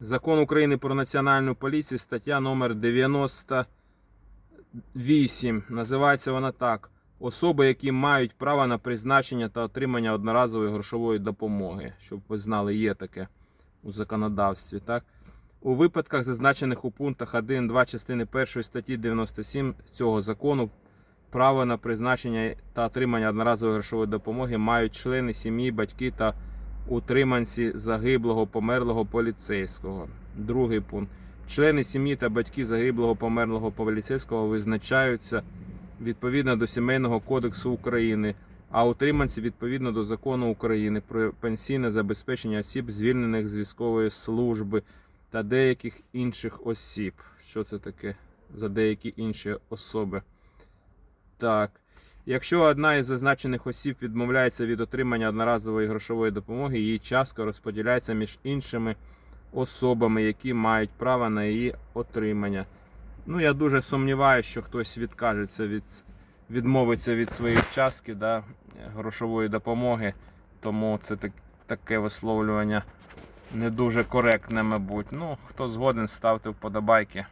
Закон України про національну поліцію, стаття номер 98. Називається вона так. Особи, які мають право на призначення та отримання одноразової грошової допомоги. Щоб ви знали, є таке у законодавстві. Так? У випадках, зазначених у пунктах 1, 2 частини 1 статті 97 цього закону, право на призначення та отримання одноразової грошової допомоги мають члени сім'ї, батьки та утриманці загиблого померлого поліцейського. Другий пункт. Члени сім'ї та батьки загиблого померлого поліцейського визначаються відповідно до Сімейного кодексу України, а утриманці відповідно до закону України про пенсійне забезпечення осіб, звільнених з військової служби та деяких інших осіб. Що це таке за деякі інші особи? Так. Якщо одна із зазначених осіб відмовляється від отримання одноразової грошової допомоги, її частка розподіляється між іншими особами, які мають право на її отримання. Ну, я дуже сумніваюся, що хтось відкажеться від, відмовиться від своєї частки да, грошової допомоги, тому це так, таке висловлювання не дуже коректне, мабуть. Ну, хто згоден, ставте вподобайки.